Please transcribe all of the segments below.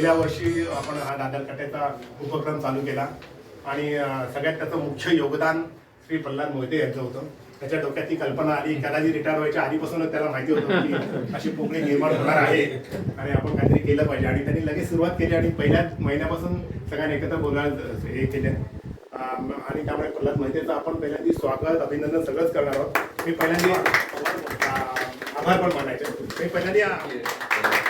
गेल्या वर्षी आपण हा दादर कट्ट्याचा उपक्रम चालू केला आणि सगळ्यात त्याचं मुख्य योगदान श्री प्रल्हाद मोहिते यांचं होतं. त्याच्या डोक्यात ती कल्पना आली त्याला रिटायर व्हायच्या आधीपासूनच त्याला माहिती होतं की अशी पोकळी निर्माण होणार आहे आणि आपण काहीतरी केलं पाहिजे. आणि त्यांनी लगेच सुरुवात केली आणि पहिल्याच महिन्यापासून सगळ्यांनी एकत्र बोलायला हे केले. आणि त्यामुळे प्रल्हाद मोहितेचं आपण पहिल्यांदा स्वागत अभिनंदन सगळंच करणार आहोत. मी पहिल्यांदा आभार पण मानायचे. मी पहिल्यांदा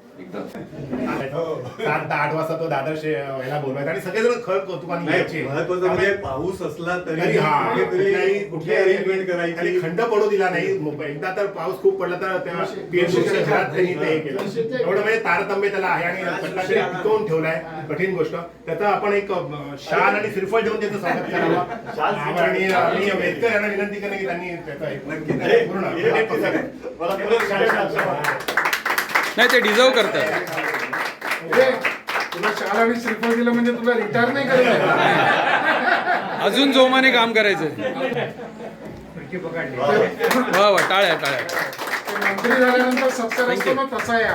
सात दहा आठ वाजता तो याला बोलवायचा आणि सगळेजण खळ कौतुकाने नाही यायचे. महत्वाचं म्हणजे पाऊस असला तरी हा. कुठल्याही- कुठली अरेंजमेंट करायची. खंड पडू दिला नाही. एकदा तर पाऊस खूप पडला तर तेव्हा पीएमसीच्या घरात त्यांनी ते हे केलं. एवढं म्हणजे तारतम्य त्याला आहे आणि कट्टाकडे टिकवून ठेवलाय. कठीण गोष्ट. त्याचं आपण एक शाल आणि श्रीफळ देऊन त्याचं स्वागत करावं. आणि मी वेदकर यांना विनंती करेन की त्यांनी त्याचा एक नक्की. पूर्ण नाही ते डिझर्व करतात. तुला शाल आणि श्रीफळ दिलं म्हणजे तुला रिटायर नाही करायचं अजून जोमाने काम करायचं वा वा टाळ्या टाळ्या. मंत्री झाल्यानंतर असतो ना तसा या.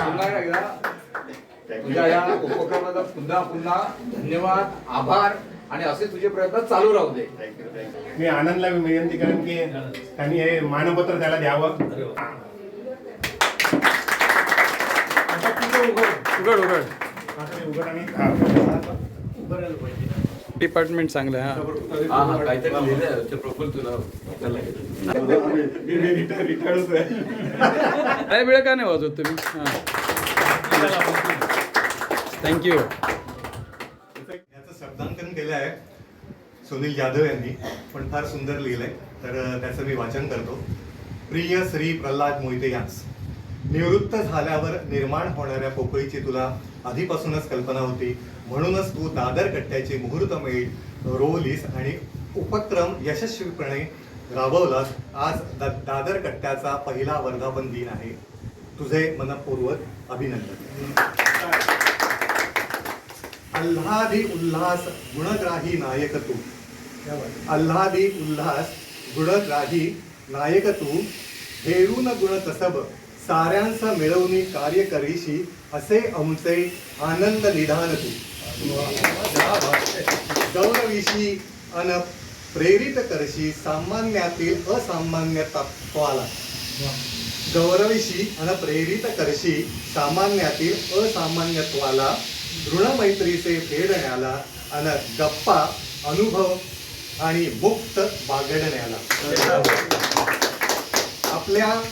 या उपक्रमाचा पुन्हा पुन्हा धन्यवाद आभार आणि असे तुझे प्रयत्न चालू राहू दे. मी आनंदला विनंती करेन की त्यांनी हे मानपत्र त्याला द्यावं आता तुझं उघड उघड. हे. हा. डिपार्टमेंट चांगलं आहे वेळ का नाही वाजवत तुम्ही? थँक्यू याचं शब्दांकन केलं आहे सुनील जाधव यांनी पण फार सुंदर लिहिलंय. तर त्याचं मी वाचन करतो. प्रिय श्री प्रल्हाद मोहिते यांस निवृत्त झाल्यावर निर्माण होणाऱ्या पोकळीची तुला आधीपासूनच कल्पना होती. म्हणूनच तू दादर कट्ट्याची मुहूर्तमेळ रोवलीस आणि उपक्रम यशस्वीपणे राबवलास. आज दा- दादर कट्ट्याचा पहिला वर्धापन दिन आहे. तुझे मनपूर्वक अभिनंदन. अल्हादी उल्हास गुणग्राही नायक तू. अल्हादी उल्हास गुणग्राही नायक तू. हेरून गुण कसब साऱ्यांचा मिळवणी कार्य करीशी असे आमचे आनंद निधान तू. गौरविशी अन प्रेरित करशी सामान्यातील असामान्य तत्वाला. गौरविशी अन प्रेरित करशी सामान्यातील असामान्यत्वाला ऋणमैत्रीचे फेडण्याला अन गप्पा अनुभव आणि मुक्त बागडण्याला. आपल्या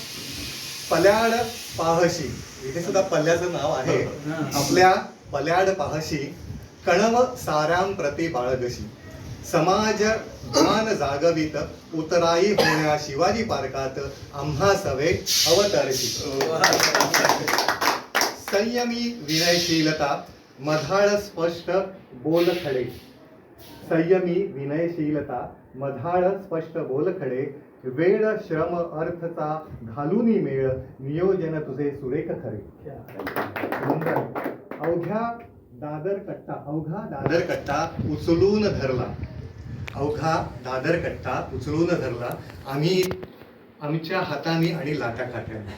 पल्याड पाहशी. इथे सुद्धा पल्ल्याचं नाव आहे. आपल्या पल्याड पाहशी कणव साराम प्रति बाळगशी. समाज मान जागवित उतराई होण्या शिवाजी पार्कात आम्हा सवे अवतरशी. संयमी विनयशीलता मधाळ स्पष्ट बोलखडे. संयमी विनयशीलता मधाळ स्पष्ट बोलखडे वेळ श्रम अर्थचा घालूनी मेळ नियोजन तुझे सुरेख खरे. अवघ्या दादर कट्टा अवघा दादर कट्टा उचलून धरला. अवघा दादर कट्टा उचलून धरला. आम्ही आमच्या हाताने आणि लाटा खात्याने.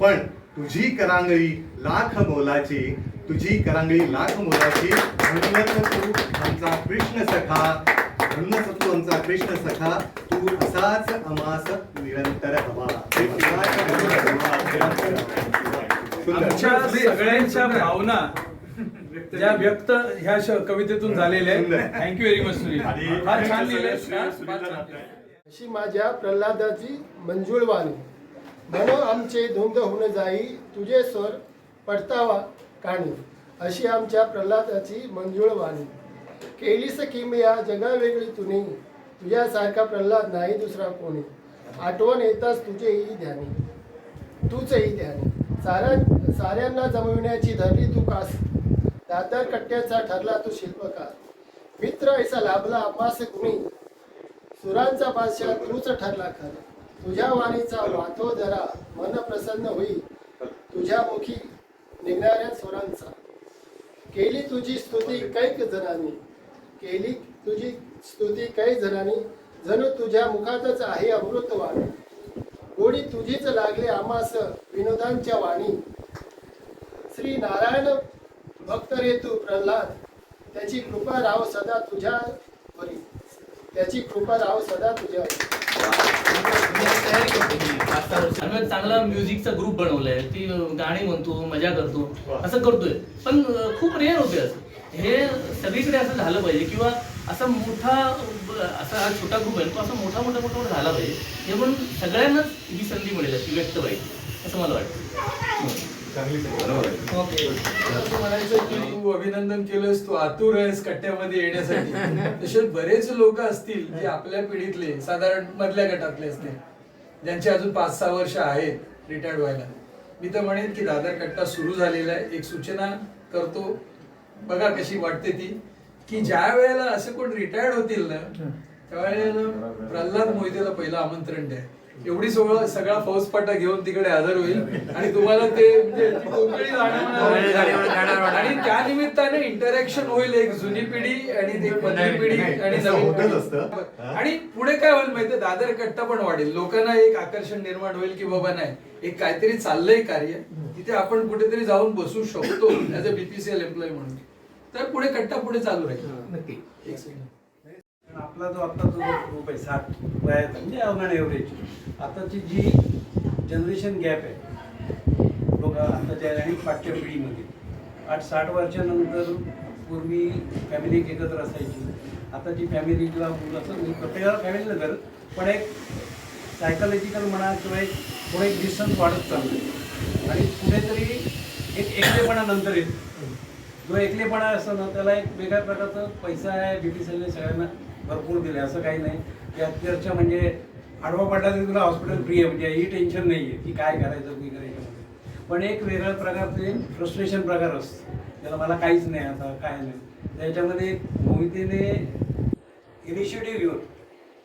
पण तुझी करांगळी लाख मोलाची तुझी करांगळी लाख मोलाची म्हणूनच तू आमचा कृष्ण सखा म्हणूनच तू आमचा कृष्ण सखा तू असाच अमास निरंतर हवा आमच्या सगळ्यांच्या भावना ज्या व्यक्त ह्या श- कवितेतून झालेल्या आहेत. थँक्यू व्हेरी मच सुनील फार छान लिहिलंय. अशी माझ्या प्रल्हादाची मंजूळ वाणी म्हणून आमचे धुंद होऊन जाई तुझे स्वर पडतावा काणी. अशी आमच्या प्रल्हादाची मंजूळ वाणी केलीस किमया जगा वेगळी तुनी? तुझ्यासारखा प्रल्हाद नाही दुसरा कोणी. आठवण येताच तुझेही ध्यानी. तूचही ध्यानी. साऱ्या साऱ्यांना जमविण्याची धरली तू कास. दादर कट्ट्याचा ठरला तू शिल्पकार. मित्र ऐसा लाभला अपास गुणी. सुरांचा बादशाह तूच ठरला खर. तुझ्या वाणीचा वातो जरा मन प्रसन्न होई. तुझ्या मुखी निघणाऱ्या स्वरांचा केली तुझी स्तुती कैक जणांनी केली तुझी स्तुती काही जणांनी जणू तुझ्या मुखातच आहे अमृत वाणी गोडी तुझीच लागले आमास विनोदांच्या वाणी. श्री नारायण भक्त रे तू प्रल्हाद त्याची कृपा राव सदा तुझ्या वरी. त्याची कृपा राव सदा तुझ्या चांगला म्युझिकचा ग्रुप बनवलाय. ती गाणी म्हणतो मजा करतो असं करतोय. पण खूप रेअर होते असं. हे सगळीकडे असं झालं पाहिजे किंवा असा मोठा असा हा छोटा ग्रुप आहे तो असा मोठा मोठा मोठा मोठा झाला पाहिजे. हे म्हणून सगळ्यांनाच ही संधी मिळेल अशी व्यक्त पाहिजे असं मला वाटतं. म्हणायचं की तू अभिनंदन केलंस तू आतुर आहेस कट्ट्यामध्ये येण्यासाठी. तसे बरेच लोक असतील जे आपल्या पिढीतले साधारण मधल्या गटातले असतील ज्यांचे अजून पाच सहा वर्ष आहेत रिटायर्ड व्हायला. मी तर म्हणेन की दादर कट्टा सुरू झालेला आहे. एक सूचना करतो. बघा कशी वाटते ती. की ज्या वेळेला असे कोण रिटायर्ड होतील ना त्यावेळेला प्रल्हाद मोहितेला पहिलं आमंत्रण द्या. एवढी सगळं सगळा फौजपाटा घेऊन तिकडे हजर होईल. आणि तुम्हाला ते म्हणजे कोंकणी आणि त्या निमित्ताने इंटरॅक्शन होईल एक जुनी पिढी आणि पिढी आणि नवीन. आणि पुढे काय होईल माहितीये? दादर कट्टा पण वाढेल. लोकांना एक आकर्षण निर्माण होईल की बाबा नाही एक काहीतरी चाललंय कार्य. तिथे आपण कुठेतरी जाऊन बसू शकतो ऍज अ बीपीसीएल एम्प्लॉय म्हणून. तर पुढे कट्टा पुढे चालू राहील. नक्की. एक सेकंड कारण आपला जो आता जो आहे साठ वयाचा म्हणजे अवघड एव्हरेज आताची जी जनरेशन गॅप आहे लोक आताच्या आणि पाठच्या पिढीमध्ये. आठ साठ वर्षानंतर पूर्वी फॅमिली एकत्र असायची. आताची फॅमिली किंवा मुलं असं म्हणजे प्रत्येकाला फॅमिली करत पण एक सायकोलॉजिकल म्हणा किंवा एक थोडं एक डिस्टन्स वाढत चाललं आणि कुठेतरी एक एकलेपणा नंतर येतो. जो एकलेपणा असतो ना त्याला एक वेगळ्या प्रकारचा पैसा आहे बी पी सीने सगळ्यांना भरपूर दिले असं काही नाही. की अत्यर्थ म्हणजे आडवा पडला तरी तुला हॉस्पिटल फ्री आहे म्हणजे ही टेन्शन नाही आहे की काय करायचं की करायचं. पण एक वेगळ्या प्रकारचे फ्रस्ट्रेशन प्रकार असतो त्याला मला काहीच नाही आता काय नाही. त्याच्यामध्ये मोहितेने इनिशिएटिव्ह घेऊन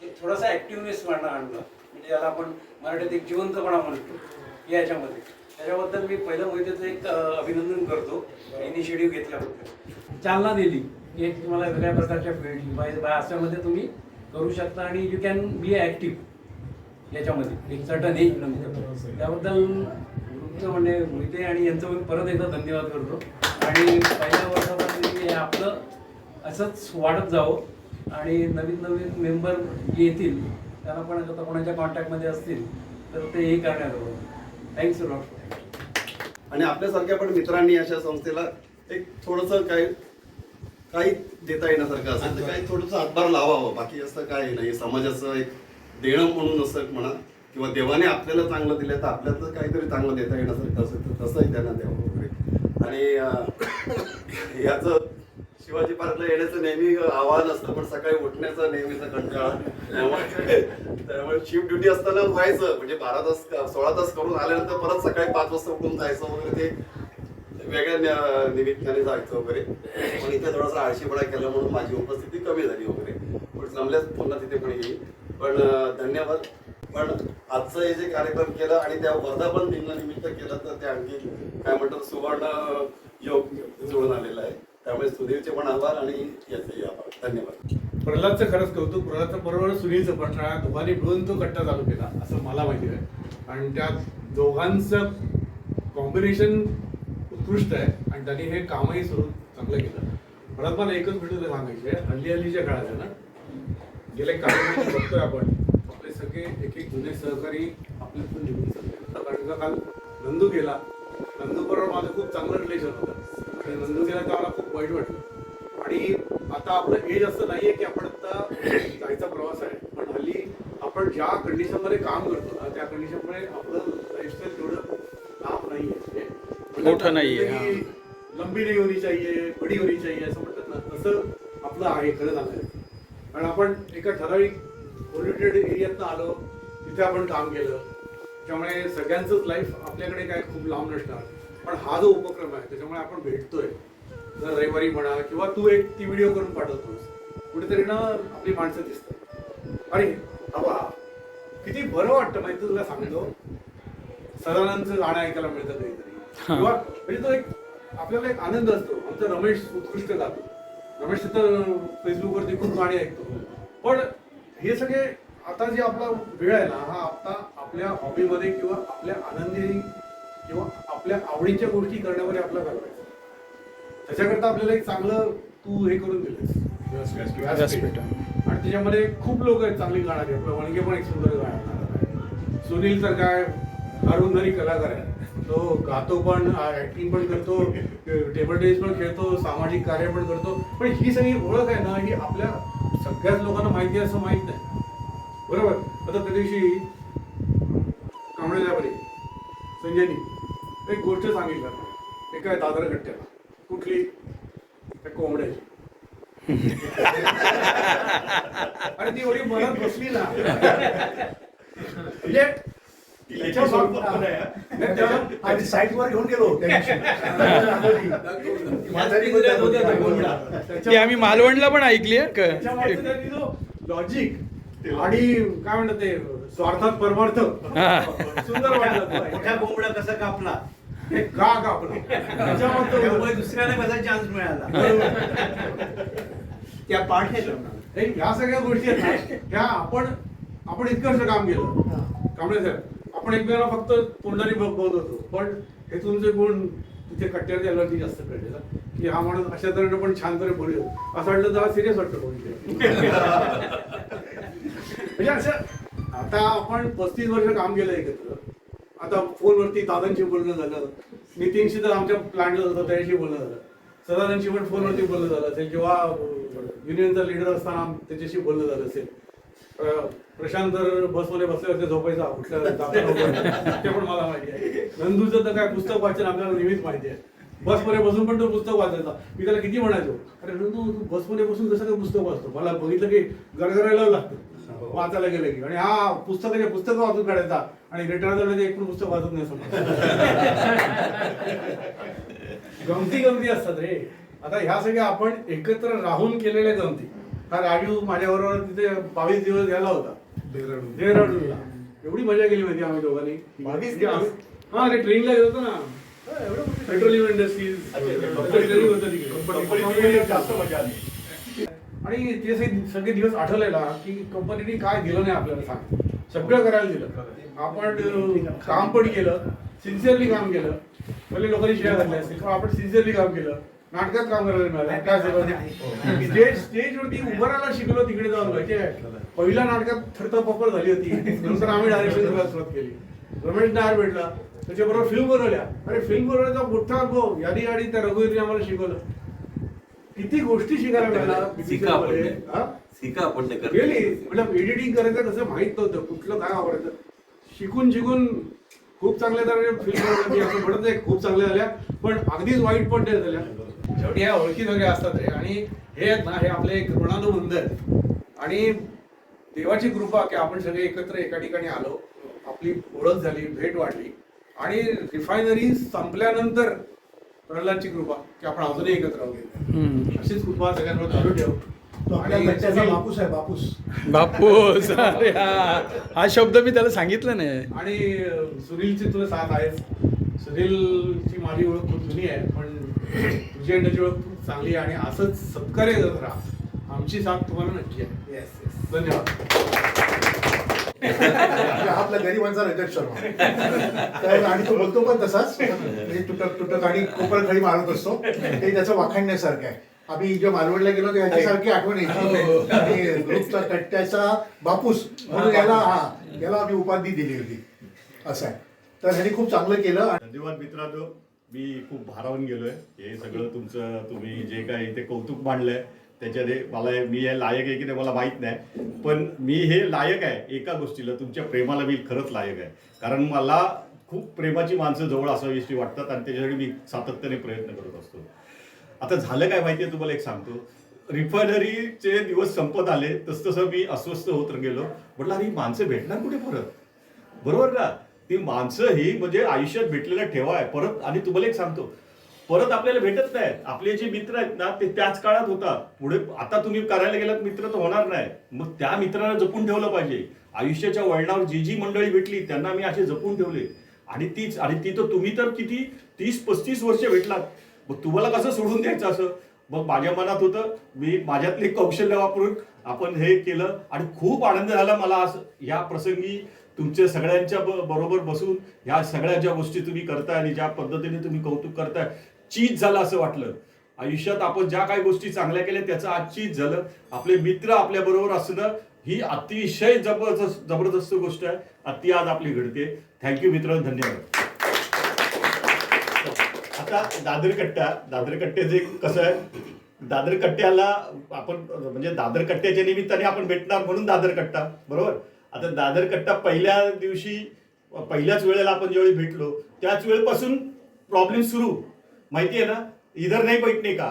एक थोडासा ॲक्टिव्हनेस आणला आणला. म्हणजे याला आपण मराठीत एक जिवंतपणा म्हणतो याच्यामध्ये. त्याच्याबद्दल मी पहिलं मोहितेचं एक अभिनंदन करतो. इनिशिएटिव्ह घेतल्याबद्दल चालना दिली. एक तुम्हाला वेगळ्या प्रकारच्या फील्ड बाय अशामध्ये तुम्ही करू शकता आणि यू कॅन बी ॲक्टिव्ह याच्यामध्ये. एक सर्टन एज नंतर त्याबद्दल तुमचं म्हणजे मोहिते आणि यांचं मी परत एकदा धन्यवाद करतो. आणि पहिल्या वर्षापासून हे आपलं असंच वाढत जावं. आणि नवीन नवीन मेंबर येतील त्यांना पण आता कोणाच्या कॉन्टॅक्टमध्ये असतील तर ते हे करण्यात हवं थँक्स आणि आपल्यासारख्या पण मित्रांनी अशा संस्थेला एक थोडंसं काय काही देता येण्यासारखं असेल तर काही थोडंसं हातभार लावावं. बाकी असं काय नाही. समाजाचं एक देणं म्हणून असं म्हणा किंवा देवाने आपल्याला चांगलं दिलं तर आपल्यातलं काहीतरी चांगलं देता येण्यासारखं असेल तर तसंही त्यांना द्यावं वगैरे. आणि याचं शिवाजी पार्कला येण्याचं नेहमी आव्हान असतं पण सकाळी उठण्याचं नेहमीचा कंटाळा. त्यामुळे शिफ्ट ड्युटी असताना व्हायचं म्हणजे बारा तास सोळा तास करून आल्यानंतर परत सकाळी पाच वाजता उठून जायचं वगैरे ते वेगळ्या निमित्ताने जायचं वगैरे. पण इथे थोडासा आळशीपणा केला म्हणून माझी उपस्थिती कमी झाली वगैरे. पण जमल्यास पुन्हा तिथे पण येईल. पण धन्यवाद. पण आजचं हे जे कार्यक्रम केलं आणि त्या वर्धापन दिनानिमित्त केलं तर ते आणखी काय म्हणतात सुवर्ण योग जुळून आलेलं आहे. त्यामुळे सुधीरचे पण आभार आणि याचेही आभार. धन्यवाद. प्रल्हादचं खरंच कौतुक प्रल्हादचं बरोबर सुनीलचं पण. दोघांनी मिळून तो कट्टा चालू केला असं मला माहिती आहे. आणि त्या दोघांचं कॉम्बिनेशन उत्कृष्ट आहे. आणि त्यांनी हे कामही सुरू चांगलं केलं. परत मला एकच गोष्ट तुला सांगायची आहे. हल्ली हल्लीच्या काळात आहे ना गेले काही महिने बघतोय आपण आपले सगळे एक एक जुने सहकारी आपल्यातून निघून चालले. कारण काल नंदू गेला. नंदू बरोबर माझं खूप चांगलं रिलेशन होतं. वाईट वाटलं. आणि आता आपलं एज असं नाहीये की आपण आता जायचा प्रवास आहे. पण हल्ली आपण ज्या कंडिशनमध्ये काम करतो ना त्या कंडिशनमध्ये आपलं लाईफस्टाईल तेवढं लांब नाहीये. म्हणजे मोठं नाहीये, की लंबी नाही होनी चाहिए बडी होनी चाहिए असं म्हणतात ना तसं आपलं आहे खरं सांगायचं कारण आपण एका ठराविक पोल्युटेड एरियातनं आलो तिथे आपण काम केलं. त्यामुळे सगळ्यांचंच लाईफ आपल्याकडे काय खूप लांब नसणार. पण हा जो उपक्रम आहे त्याच्यामुळे आपण भेटतोय. जर रविवारी म्हणा किंवा तू एक ती व्हिडिओ करून पाठवतोस कुठेतरी ना आपली माणसं दिसतात. आणि हवा किती बरं वाटतं माहिती तुला सांगतो. सदानंदचं गाणं ऐकायला मिळतं कधीतरी. किंवा म्हणजे तो एक आपल्याला एक आनंद असतो. आमचा रमेश उत्कृष्ट गातो. रमेश तर फेसबुकवरती खूप गाणी ऐकतो. पण हे सगळे आता जे आपला वेळ आहे ना हा आता आपल्या हॉबीमध्ये किंवा आपल्या आनंदी किंवा आपल्या आवडीच्या गोष्टी करण्यामध्ये आपला घालवायचा. त्याच्याकरता आपल्याला एक चांगलं तू हे करून व्यासपीठ. व्यासपीठ. आणि त्याच्यामध्ये खूप लोक आहेत चांगली गाणारी आपलं वणगे पण एक सुंदर गाणार सुनील तर काय अरुंधरी कलाकार आहे तो गातो पण ऍक्टिंग पण करतो टेबल टेनिस पण खेळतो सामाजिक कार्य पण करतो. पण ही सगळी ओळख आहे ना ही आपल्या सगळ्याच लोकांना माहिती आहे असं माहीत नाही. बरोबर? आता त्या दिवशी कांबळे संजयनी एक गोष्ट सांगितलं. एका दादर कट्ट्याला कुठली कोंबड्याची आणि ती एवढी मनात बसली ना म्हणजे साईटवर घेऊन गेलो त्या ती आम्ही मालवणला पण ऐकली लॉजिक आणि काय म्हणतात ते स्वार्थात परमार्थ. सुंदर वाटलं मोठ्या कोंबडा कसा कापला? ते का कापलं त्याच्यामध्ये दुसऱ्याला कसा चान्स मिळाला. त्या पाठ हे ह्या सगळ्या गोष्टी आहेत ना, ह्या आपण आपण इतकंसं काम केलं. कांबळे साहेब आपण एकमेकांना फक्त तोंडाने बघ बघत होतो. पण हे तुमचे गुण तिथे कट्ट्यावरती आल्यावरती जास्त कळले ना. की हा माणूस अशा तऱ्हेने पण छान तरी बोलू असं वाटलं तर सिरियस वाटतं कोणी म्हणजे असं आता आपण पस्तीस वर्ष काम केलं एकत्र. आता फोनवरती दादांशी बोलणं झालं नितीनशी तर आमच्या प्लॅनला होतं त्याच्याशी बोलणं झालं. सदानंदशी पण फोनवरती बोलणं झालं असेल किंवा युनियनचा लिडर असताना त्याच्याशी बोलणं झालं असेल. प्रशांत तर बसमध्ये बसल्यावरती झोपायचा उठल्या ते पण मला माहिती आहे. नंदूचं तर काय पुस्तक वाचन आपल्याला नेहमीच माहिती आहे. बसमध्ये बसून पण तो पुस्तक वाचायचा. मी त्याला किती म्हणायचो अरे नंदू तू बसमध्ये बसून कसं काय पुस्तक वाचतो? मला बघितलं की गरगरायला लागतं. वाचायला गेलं की. आणि हा पुस्तकाचे पुस्तक वाचून काढायचा आणि रिटायर झालं एक पण पुस्तक वाचत नाही गमती गमती असतात रे. आता ह्या सगळ्या आपण एकत्र राहून केलेल्या गमती. हा राजू माझ्याबरोबर तिथे बावीस दिवस गेला होता. डेहराडूनला एवढी मजा केली माहिती आम्ही दोघांनी. बावीस म्हणजे आम्ही- हा ते ट्रेनला गेलो होतो ना. पेट्रोलियम इंडस्ट्रीज होतं तिकडे. जास्त मजा आली. आणि ते सगळे दिवस आठवले ना की कंपनीने काय दिलं नाही आपल्याला सांग. सगळं करायला दिलं. आपण काम पण केलं सिन्सिअरली काम केलं. पहिले लोकांनी शिव्या घातल्या असतील पण आपण सिन्सिअरली काम केलं. नाटकात काम करायला मिळालं काय स्टेज स्टेजवरती उभं राहायला शिकलो तिकडे जाऊन माहिती आहे पहिल्या नाटकात थरथर पपर झाली होती. नंतर आम्ही डायरेक्शन करायला सुरुवात केली. रमेश नायर भेटला. त्याच्याबरोबर फिल्म बनवल्या. अरे फिल्म बनवण्याचा मोठा अनुभव यादी गाडी त्या रघुवीरने आम्हाला शिकवलं. किती गोष्टी शिकायला मिळाल्या आपण. हा? गेली मतलब एडिटिंग करायचं कसं माहीत नव्हतं कुठलं काय वापरायचं शिकून शिकून खूप चांगल्या फिल्म मी असं म्हणत नाही खूप चांगल्या झाल्या पण अगदीच वाईट पण नाही झाल्या. शेवटी ह्या ओळखी सगळ्या असतात रे. आणि हे आहेत ना हे आपले एक ऋणानुबंध आहेत. आणि देवाची कृपा की आपण सगळे एकत्र एका ठिकाणी आलो आपली ओळख झाली भेट वाढली. आणि रिफायनरी संपल्यानंतर प्रल्हादची कृपा की आपण अजूनही एकत्र आहोत हम्म. अशीच कृपा सगळ्यांवर चालू ठेव. बापूस आहे बापूस. बापूस. अरे हा. शब्द मी त्याला सांगितलं नाही. आणि सुनीलची तुला साथ आहेच. सुनीलची माझी ओळख खूप जुनी आहे पण तुझी आणि त्याची ओळख खूप चांगली आहे आणि असंच सत्कार्य करत राहा. आमची साथ तुम्हाला नक्की आहे. येस धन्यवाद. म्हणजे हा आपल्या गरिबांचा रजत शर्मा आणि तो बोलतो पण तसाच. म्हणजे तुटक तुटक आणि कोपर खडी मारत असतो. ते त्याचं वाखाणण्यासारखं आहे. आम्ही जे मालवडला गेलो ते याच्यासारखी आठवण यायची. ग्रुपचा कट्ट्याचा बापूस म्हणून याला हा याला आम्ही उपाधी दिली होती. असं आहे. तर ह्याने खूप चांगलं केलं. धन्यवाद मित्रांनो. मी खूप भारावून गेलोय. हे सगळं तुमचं तुम्ही जे काही ते कौतुक मांडलंय त्याच्यामध्ये मला मी हे लायक आहे की नाही मला माहीत नाही. पण मी हे लायक आहे एका गोष्टीला. तुमच्या प्रेमाला मी खरंच लायक आहे. कारण मला खूप प्रेमाची माणसं जवळ असावीशी वाटतात आणि त्याच्यासाठी मी सातत्याने प्रयत्न करत असतो. आता झालं काय माहिती आहे तुम्हाला एक सांगतो. रिफायनरीचे दिवस संपत आले. तसतसं मी अस्वस्थ होत गेलो. म्हटलं अरे ही माणसं भेटणार कुठे परत? बरोबर ना ती माणसं ही म्हणजे आयुष्यात भेटलेला ठेवा आहे. परत आणि तुम्हाला एक सांगतो. परत आपल्याला भेटत नाहीत. आपले जे मित्र आहेत ना ते त्याच काळात होतात. पुढे आता तुम्ही करायला गेलात मित्र तर होणार नाही. मग त्या मित्राला जपून ठेवलं पाहिजे. आयुष्याच्या वळणावर जी जी मंडळी भेटली त्यांना मी असे जपून ठेवले. आणि तीच आणि ती तर तुम्ही तर किती तीस पस्तीस वर्ष भेटलात. मग तुम्हाला कसं सोडून द्यायचं असं? मग माझ्या मनात होतं मी माझ्यातले कौशल्य वापरून आपण हे केलं. आणि खूप आनंद झाला मला असं या प्रसंगी तुमच्या सगळ्यांच्या बरोबर बसून. ह्या सगळ्या ज्या गोष्टी तुम्ही करताय आणि ज्या पद्धतीने तुम्ही कौतुक करताय चीज झालं असं वाटलं. आयुष्यात आपण ज्या काही गोष्टी चांगल्या केल्या त्याचं आज चीज झालं. आपले मित्र आपल्या बरोबर असणं ही अतिशय जबरदस्त जबरदस्त गोष्ट आहे. अति ती आज आपली घडते. थँक्यू मित्र धन्यवाद. आता दादर कट्टा दादर कट्ट्याचे कसं आहे? दादर कट्ट्याला आपण म्हणजे दादर कट्ट्याच्या निमित्ताने आपण भेटणार म्हणून दादर कट्टा बरोबर? आता दादर कट्टा पहिल्या दिवशी पहिल्याच वेळेला आपण ज्यावेळी भेटलो त्याच वेळेपासून प्रॉब्लेम सुरू. माहितीये ना? इधर नाही बैठणे का?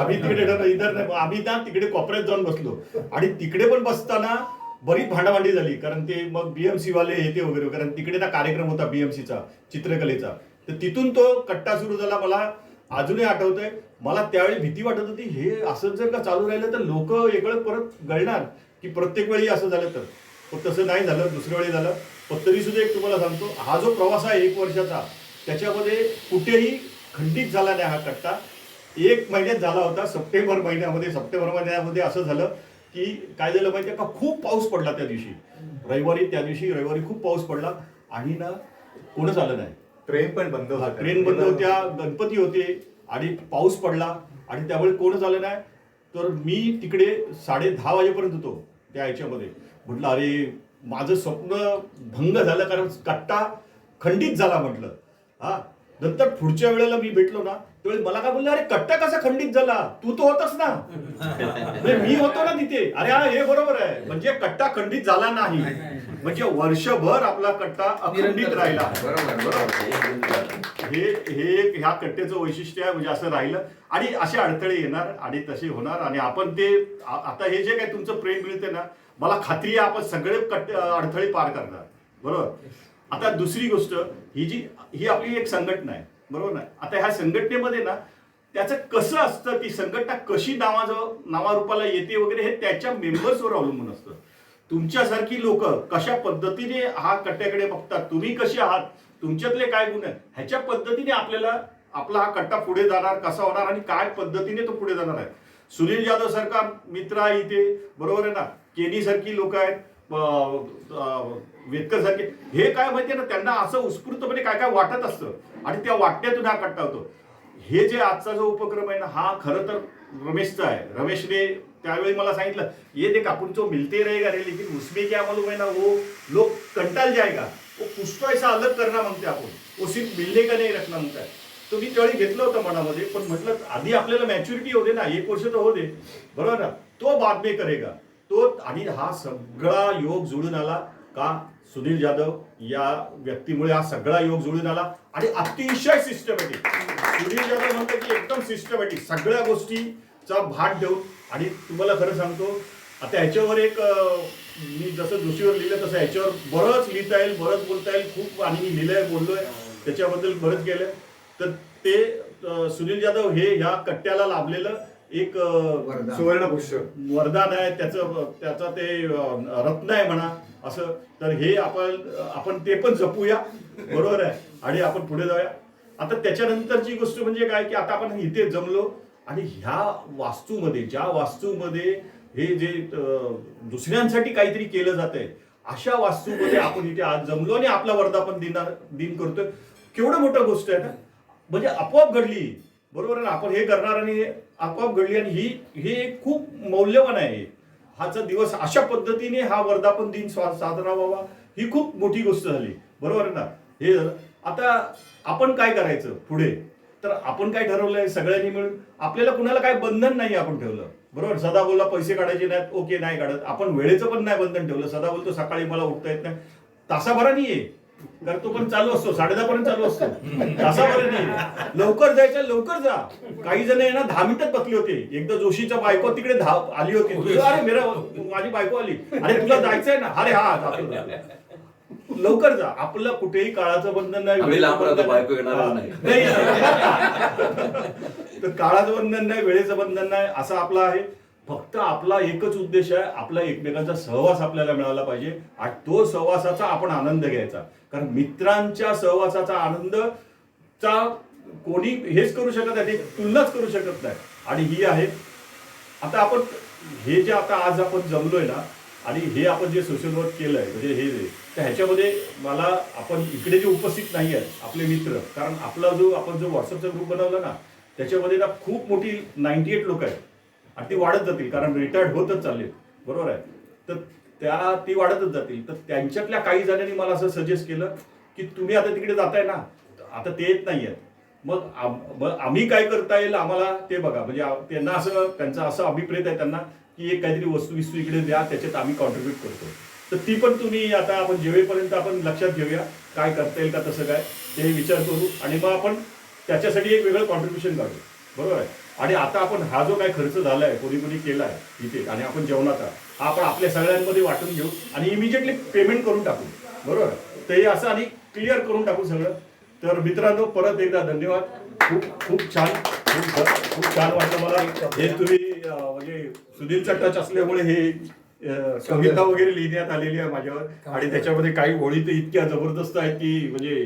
आम्ही तिकडे इधर नाही. आम्ही ना तिकडे कॉपऱ्यात जाऊन बसलो. आणि तिकडे पण बसताना बरीच भांडाभांडी झाली कारण ते मग बीएमसी वाले हे ते वगैरे कारण तिकडे ना कार्यक्रम होता बीएमसीचा चित्रकलेचा. तर तिथून तो कट्टा सुरू झाला मला. अजूनही आठवतंय. मला त्यावेळी भीती वाटत होती हे असं जर का चालू राहिलं तर लोक वेगळं परत गळणार की प्रत्येक वेळी असं झालं तर. पण तसं नाही झालं दुसऱ्या वेळी झालं. पण तरी सुद्धा एक तुम्हाला सांगतो हा जो प्रवास आहे एक वर्षाचा त्याच्यामध्ये कुठेही खंडित झाला नाही हा कट्टा. एक महिन्यात झाला होता सप्टेंबर महिन्यामध्ये सप्टेंबर महिन्यामध्ये असं झालं की काय झालं माहिती का? खूप पाऊस पडला त्या दिवशी. रविवारी त्या दिवशी रविवारी खूप पाऊस पडला आणि ना कोणच आलं नाही. ट्रेन पण बंद हा, होत्या. ट्रेन बंद होत्या गणपती होते आणि पाऊस पडला आणि त्यावेळी कोणच आलं नाही. तर मी तिकडे साडे दहा वाजेपर्यंत होतो त्या ह्याच्यामध्ये. म्हटलं अरे माझं स्वप्न भंग झालं कारण कट्टा खंडित झाला म्हटलं. हा. नंतर पुढच्या वेळेला मी भेटलो ना त्यावेळी मला काय बोलले अरे कट्टा कसा खंडित झाला? तू तो होतास ना. म्हणजे मी होतो ना तिथे. अरे हा हे बरोबर आहे. म्हणजे कट्टा खंडित झाला नाही. म्हणजे वर्षभर आपला कट्टा अखंडित राहिला. बरोबर बरोबर हे हे एक ह्या कट्ट्याचं वैशिष्ट्य आहे म्हणजे असं राहिलं. आणि असे अडथळे येणार आणि तसे होणार. आणि आपण ते आता हे जे काही तुमचं प्रेम मिळते ना मला खात्री आहे आपण सगळे कट्टे अडथळे पार करणार. बरोबर? आता दुसरी गोष्ट ही जी ही आपली एक संघटना आहे बरोबर ना? आता ह्या संघटनेमध्ये ना त्याचं कसं असतं ती संघटना कशी नावाजव नावारूपाला येते वगैरे हे त्याच्या मेंबर्सवर अवलंबून असतं. तुमच्यासारखी लोक कशा पद्धतीने हा कट्ट्याकडे बघतात तुम्ही कसे आहात तुमच्यातले काय गुण आहेत ह्याच्या पद्धतीने आपल्याला आपला हा कट्टा पुढे जाणार कसा होणार आणि काय पद्धतीने तो पुढे जाणार आहे. सुनील जाधव सारखा मित्र आहे इथे बरोबर आहे ना? केनी सारखी लोक आहेत वेदकरसारखे हे काय माहितीये ना त्यांना असं उत्स्फूर्तपणे काय काय वाटत असतं आणि त्या वाटण्यातून हा कट्टा होतो. हे जे आजचा जो उपक्रम आहे ना हा खरं तर रमेशचा आहे. रमेशने त्यावेळी मला सांगितलं ये देख आपण जो मिलते रहेगा रे लेकिन उसमें क्या मालूम है ना वो लोग कंटाल जाएगा. वो कुछ तो ऐसा अलग करना म्हणते आपण वो सिर्फ मिलने का नाही रखना म्हणताय तो मी त्यावेळी घेतलं होतं मनामध्ये पण म्हटलं आधी आपल्याला मॅच्युरिटी होते ना एक वर्ष तर होते बरोबर ना? तो बाद में करेगा. तो आणि हा सगळा योग जुळून आला का? सुनील जाधव या व्यक्तीमुळे हा सगळा योग जुळून आला आणि अतिशय सिस्टमॅटिक सुनील जाधव म्हणतो की एकदम सिस्टमॅटिक सगळ्या गोष्टीचा भाग ठेवून आणि तुम्हाला खरं सांगतो आता ह्याच्यावर एक मी जसं जोशीवर लिहिलं तसं ह्याच्यावर बरंच लिहिता येईल बरंच बोलता येईल. खूप आणि मी लिहिलंय बोललोय. त्याच्याबद्दल बरंच गेलंय तर ते सुनील जाधव हे ह्या कट्ट्याला लाभलेलं एक अं, सुवर्णपुष्य वरदान. आहे. त्याचं त्याचा ते रत्न आहे म्हणा. असं तर हे आपण आपण ते पण जपूया. बरोबर आहे? आणि आपण पुढे जाऊया. आता त्याच्यानंतरची गोष्ट म्हणजे काय की आता आपण इथे जमलो आणि ह्या वास्तूमध्ये ज्या वास्तूमध्ये हे जे दुसऱ्यांसाठी काहीतरी केलं जात आहे अशा वास्तूमध्ये आपण इथे आज जमलो आणि आपला वर्धापन दिनार दिन करतोय. केवढं मोठं गोष्ट आहे ना? म्हणजे आपोआप घडली. बरोबर आहे ना? आपण हे करणार आणि आपोआप घडली आणि ही हे एक खूप मौल्यवान आहे. हाचा दिवस अशा पद्धतीने हा वर्धापन दिन साजरा व्हावा ही खूप मोठी गोष्ट झाली. बरोबर ना? हे आता आपण काय करायचं पुढे? तर आपण काय ठरवलंय? सगळ्यांनी मिळून आपल्याला कुणाला काय बंधन नाही आपण ठेवलं. बरोबर? सदा बोलला पैसे काढायचे नाहीत ओके नाही काढत. आपण वेळेचं पण नाही बंधन ठेवलं. सदा बोलतो सकाळी मला उठता येत नाही. तासाभरानी ये. तर तो पण चालू असतो साडे दहा पर्यंत चालू असतो. तासाभराने. ये. लवकर जायचं लवकर जा. काही जण आहे ना दहा मिनिटात बसले होते. एकदा जोशीच्या बायको तिकडे धाव आली होती. अरे मेरा माझी बायको आली. अरे तुला जायचंय ना. अरे हा. लवकर जा. आपलं कुठेही काळाचं बंधन नाही. नाही. नाही. तर काळाचं बंधन नाही वेळेचं बंधन नाही असं आपलं आहे. फक्त आपला एकच उद्देश आहे आपला एकमेकांचा सहवास आपल्याला मिळाला पाहिजे. आणि तो सहवासाचा आपण आनंद घ्यायचा. कारण मित्रांच्या सहवासाचा आनंद चा कोणी हेच करू शकत नाही तुलनाच करू शकत नाही. आणि ही आहे आता आपण हे जे आता आज आपण जमलोय ना आणि हे आपण जे सोशल वर्क केलंय म्हणजे हे जे, तर ह्याच्यामध्ये मला आपण इकडे जे उपस्थित नाही आहेत आपले मित्र कारण आपला जो आपण जो व्हॉट्सअपचा ग्रुप बनवला ना त्याच्यामध्ये ना खूप मोठी नाईन्टी एट लोक आहेत. आणि ती वाढत जातील कारण रिटायर्ड होतच चालले बरोबर आहे? तर त्या ती वाढतच जातील. तर त्यांच्यातल्या काही जणांनी मला असं सजेस्ट केलं की तुम्ही आता तिकडे जाताय ना आता ते येत नाही आहेत मग आम्ही काय करता येईल आम्हाला ते बघा. म्हणजे त्यांना असं त्यांचा असं अभिप्रेत आहे त्यांना की एक काहीतरी वस्तू विस्तू इकडे द्या त्याच्यात आम्ही कॉन्ट्रीब्यूट करतो. तर ती पण तुम्ही आता आपण जेवेपर्यंत आपण लक्षात घेऊया काय करता येईल का तसं काय ते विचार करू आणि मग आपण त्याच्यासाठी एक वेगळं कॉन्ट्रीब्युशन काढू. बरोबर आहे? आणि आता आपण हा जो काय खर्च झालाय कोणी कोणी केलाय इथे आणि आपण जेवणाचा हा आपण आपल्या सगळ्यांमध्ये वाटून घेऊ आणि इमिजिएटली पेमेंट करून टाकू. बरोबर? आहे? तर हे असं आणि क्लिअर करून टाकू सगळं. तर मित्रांनो परत एकदा धन्यवाद. खूप खूप छान खूप खूप छान वाटलं मला. हे तुम्ही म्हणजे सुधीरचा टच असल्यामुळे हे कविता वगैरे लिहिण्यात आलेली आहे माझ्यावर. आणि त्याच्यामध्ये काही ओळी तर इतक्या जबरदस्त आहेत की म्हणजे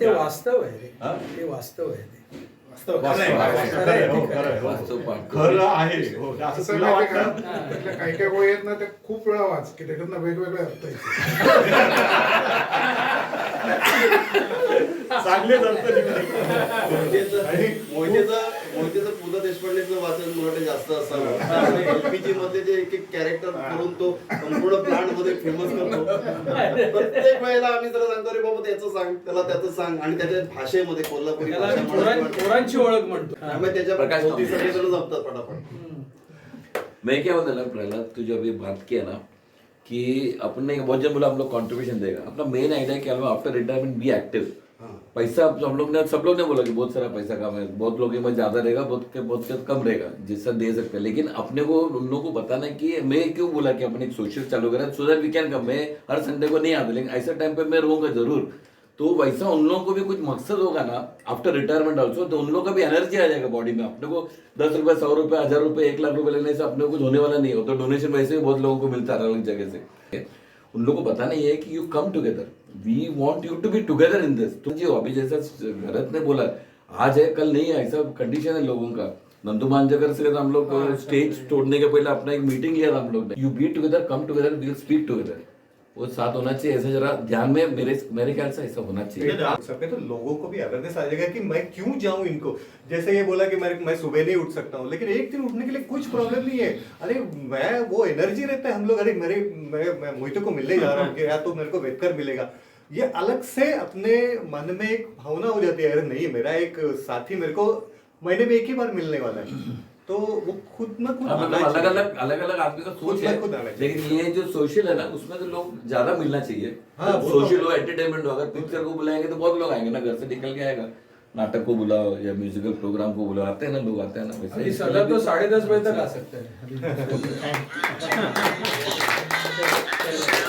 ते वास्तव आहे? ते वास्तव आहे ते वास्तव खरं आहे, वास्तव खरं आहे, हो, खरं आहे, हो. वास्तव पाठ. खरं आहे हो असं असं तुला माहिती का? वाटतं त्यातल्या काही काही गोळी आहेत ना त्या खूप वेळा वाच की त्याच्यातनं वेगवेगळे अर्थ आहेत चांगले अर्थ मोहितेचं मोहितेचं देशपांडेचं वाचन वाटतं जास्त असावं. एलपीजी मध्ये जे एक एक कॅरेक्टर करून तो संपूर्ण प्लांटमध्ये फेमस करतो. प्रत्येक वेळेला आम्ही त्याला सांगतो रे बाबा त्याचं सांग त्याला त्याचं सांग. आणि त्याच्या भाषेमध्ये कोल्हापुरी त्याला आम्ही मराठी ओळख म्हणतो. त्यामुळे त्याच्या प्रकाश भोवती तांबे. सगळेजण जमतात पटापट. मैं क्या बता प्रहलाद तू जो अभी बात किया ना कि अपन ने बहुत जन बोला हम लोग कंट्रीब्यूशन देगा. अपना मेन आइडिया क्या है आफ्टर रिटायरमेंट बी एक्टिव पैसा हम लोग ने, सब लोग ने बोला कि बहुत सारा पैसा कम है, बहुत लोगों में ज़्यादा रहेगा, बहुत के बहुत के कम रहेगा जिसका दे सकते हैं। लेकिन अपने को, उन लोगों को बताना कि मैं क्यों बोला कि अपन एक सोशल चालू करा so that we can come मैं हर संडे को नहीं आता, लेकिन ऐसे टाइम पे मैं रहूँगा ज़रूर। तो वैसा उन लोगों को भी कुछ मकसद होगा ना आफ्टर रिटायरमेंट ऑल्सो तो उन लोगों का भी एनर्जी आ जाएगा बॉडी में। अपने को दस रुपए, सौ रुपए, हज़ार रुपए, एक लाख रुपए लेने से अपने को कुछ होने वाला नहीं हो तो डोनेशन वैसे भी बहुत लोगों को मिलता है अलग जगह से। उन लोगों को बताना ये है कि you come together we want you to be together in this तुम जो अभी जैसा भरत ने बोला आज है कल नहीं है ऐसा कंडीशन है लोगों का। नंदू मांजकर से हम लोग स्टेज तोड़ने के पहले अपना एक मीटिंग लिया था हम लोग ने। You be together come together will speak together वो साथ होना चाहिए ऐसा जरा ध्यान में मेरे मेरे ख्याल से ऐसा होना चाहिए। सकते तो लोगों को भी अवेयरनेस आ जाएगा कि मैं क्यों जाऊँ इनको? जैसे ये बोला कि मैं मैं सुबह नहीं उठ सकता हूँ लेकिन एक दिन उठने के लिए कुछ प्रॉब्लम नहीं है। अरे मैं वो एनर्जी रहता है हम लोग अरे मेरे मैं, मैं मोहितो को मिलने जा रहा हूँ या तो मेरे को वेटकर मिलेगा। ये अलग से अपने मन में एक भावना हो जाती है अरे नहीं मेरा एक साथी मेरे को महीने में एक ही बार मिलने वाला है। तो वो खुद ना खुद हाँ, मतलब अलग। अलग अलग अलग आदमी का सोच खुद है। लेकिन ये जो सोशल है ना उसमें तो लोग ज्यादा मिलना चाहिए हाँ, तो सोशल है। एंटरटेनमेंट हो अगर पिक्चर को बुलाएंगे तो बहुत लोग आएंगे ना घर से निकल के आएगा नाटक को बुलाओ या म्यूजिकल प्रोग्राम को बुलाओ आते हैं ना लोग आते हैं ना वैसे तो साढ़े दस बजे तक आ सकते हैं